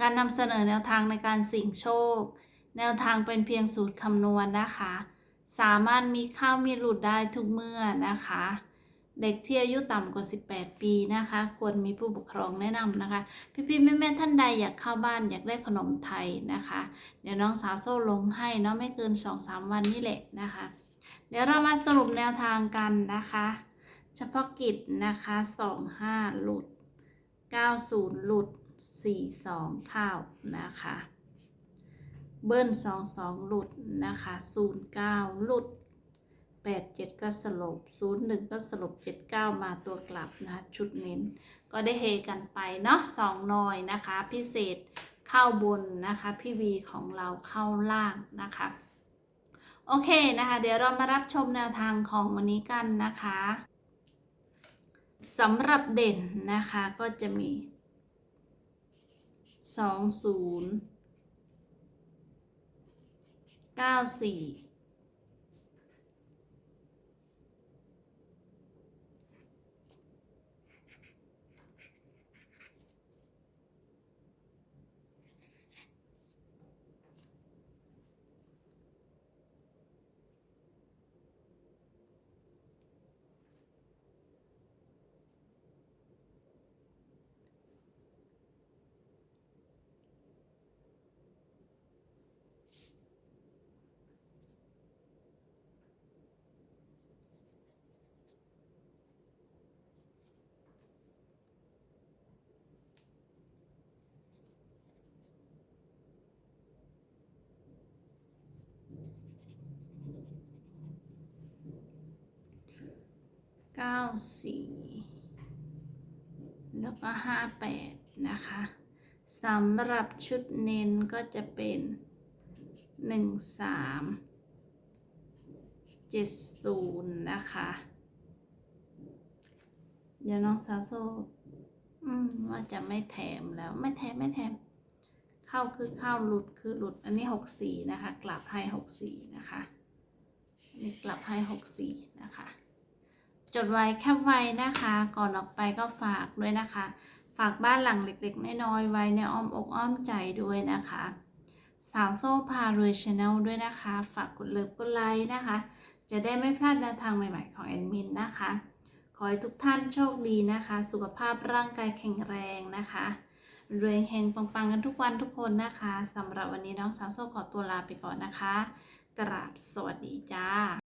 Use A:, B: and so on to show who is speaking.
A: การนำเสนอแนวทางในการเสี่ยงโชค แนวทางเป็นเพียงสูตรคำนวณนะคะ สามารถมีเข้ามีหลุดได้ทุกเมื่อนะคะ เด็กที่อายุต่ำกว่า 18 ปีนะคะ ควรมีผู้ปกครองแนะนำนะคะ พี่ๆแม่ๆท่านใดอยากเข้าบ้านอยากได้ขนมไทยนะคะ เดี๋ยวน้องสาวโซ่ลงให้เนาะไม่เกิน 2-3 วันนี่แหละนะคะ เดี๋ยวเรามาสรุปแนวทางกันนะคะเฉพาะกิจนะคะ 25 หลุด 90 หลุด 42 เข้านะคะ เบิ้ล22 หลุดนะคะ 09 หลุด 87 ก็สลบ 01 ก็สลบ 79 มาตัวกลับนะคะชุดเน้น ก็ได้เฮกันไปเนาะสองหน่อยนะคะ พิเศษเข้าบนนะคะ พี่วีของเราเข้าล่างนะคะโอเคนะคะ เดี๋ยวเรามารับชมแนวทางของวันนี้กันนะคะสำหรับเด่นนะคะก็จะมี สองศูนย์เก้าสี่ ก้าสี่แล้วก็ห้าแปดนะคะสำหรับชุดเน้นก็จะเป็นหนึ่งสามเจ็ดศูนย์นะคะ เดี๋ยวน้องซาโซอืมว่าจะไม่แถมแล้วไม่แถมไม่แถม เข้าคือเข้าหลุดคือหลุดอันนี้หกสี่นะคะ กลับให้หกสี่นะคะนนี้กลับให้หกสี่นะคะ จดไว้แคปไว้นะคะ ก่อนออกไปก็ฝากด้วยนะคะ ฝากบ้านหลังเล็กๆ น้อยๆไว้ในอ้อมอกอ้อมใจด้วยนะคะ สาวโซ่พารวยชาแนลด้วยนะคะ ฝากกดเลิฟกดไลค์นะคะ จะได้ไม่พลาดแนวทางใหม่ๆของแอดมินนะคะ ขอให้ทุกท่านโชคดีนะคะ สุขภาพร่างกายแข็งแรงนะคะรวยเฮงปังๆกันทุกวันทุกคนนะคะสำหรับวันนี้น้องสาวโซ่ขอตัวลาไปก่อนนะคะ กราบสวัสดีจ้า